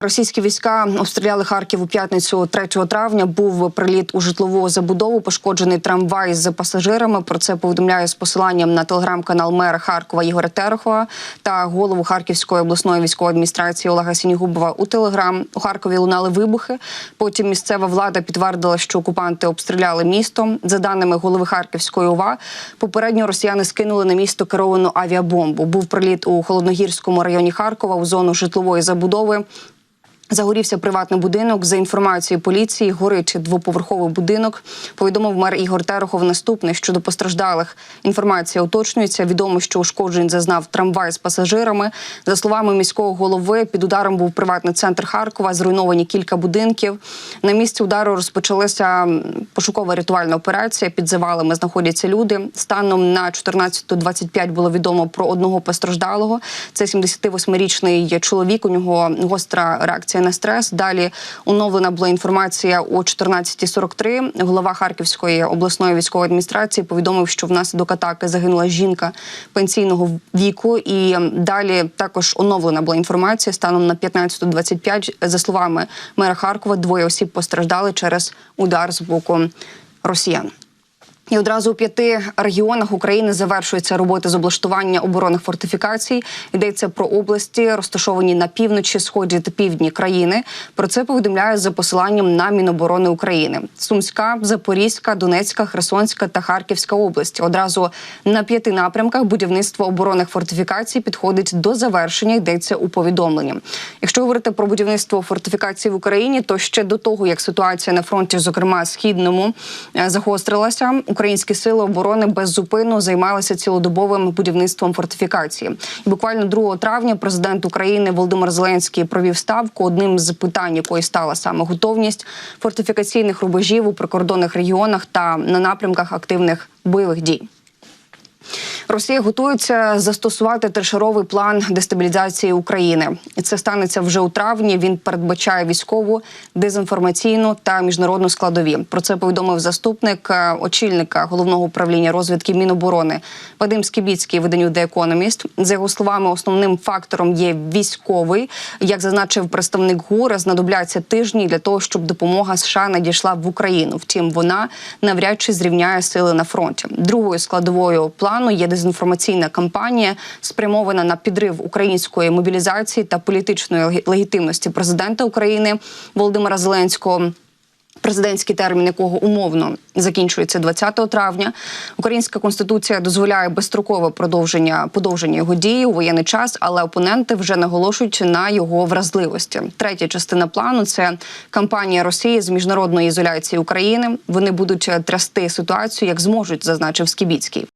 Російські війська обстріляли Харків у п'ятницю 3 травня. Був приліт у житлову забудову, пошкоджений трамвай з пасажирами. Про це повідомляє з посиланням на телеграм-канал мера Харкова Ігоря Терехова та голову Харківської обласної військової адміністрації Олега Сінігубова у телеграм. У Харкові лунали вибухи. Потім місцева влада підтвердила, що окупанти обстріляли місто. За даними голови Харківської ОВА, попередньо росіяни скинули на місто керовану авіабомбу. Був приліт у холодногірському районі Харкова у зону житлової забудови. Загорівся приватний будинок. За інформацією поліції, горить двоповерховий будинок. Повідомив мер Ігор Терехов наступне щодо постраждалих. Інформація уточнюється. Відомо, що ушкоджень зазнав трамвай з пасажирами. За словами міського голови, під ударом був приватний центр Харкова. Зруйновані кілька будинків. На місці удару розпочалася пошукова рятувальна операція. Під завалами знаходяться люди. Станом на 14.25 було відомо про одного постраждалого. Це 78-річний чоловік. У нього гостра реакція на стрес. Далі оновлена була інформація о 14.43. Голова Харківської обласної військової адміністрації повідомив, що внаслідок атаки загинула жінка пенсійного віку. І далі також оновлена була інформація станом на 15.25. За словами мера Харкова, двоє осіб постраждали через удар з боку росіян. І одразу у п'яти регіонах України завершується робота з облаштування оборонних фортифікацій. Йдеться про області, розташовані на півночі, сході та півдні країни. Про це повідомляє за посиланням на Міноборони України: Сумська, Запорізька, Донецька, Херсонська та Харківська області. Одразу на п'яти напрямках будівництво оборонних фортифікацій підходить до завершення. Йдеться у повідомленні. Якщо говорити про будівництво фортифікацій в Україні, то ще до того як ситуація на фронті, зокрема східному, е, загострилася українські сили оборони беззупинно займалися цілодобовим будівництвом фортифікації. І буквально 2 травня президент України Володимир Зеленський провів ставку. Одним з питань, якої стала саме готовність фортифікаційних рубежів у прикордонних регіонах та на напрямках активних бойових дій. Росія готується застосувати трешеровий план дестабілізації України, це станеться вже у травні. Він передбачає військову, дезінформаційну та міжнародну складові. Про це повідомив заступник е, очільника головного управління розвідки Міноборони Вадим Скібіцький виданню The Economist. За його словами, основним фактором є військовий. Як зазначив представник ГУР, знадобляться тижні для того, щоб допомога США надійшла в Україну. Втім, вона навряд чи зрівняє сили на фронті. Другою складовою плану є дезінформаційна кампанія, спрямована на підрив української мобілізації та політичної легітимності президента України Володимира Зеленського. Президентський термін, якого умовно закінчується 20 травня. Українська конституція дозволяє безстрокове продовження подовження його дії у воєнний час, але опоненти вже наголошують на його вразливості. Третя частина плану це кампанія Росії з міжнародної ізоляції України. Вони будуть трясти ситуацію, як зможуть, зазначив Скібіцький.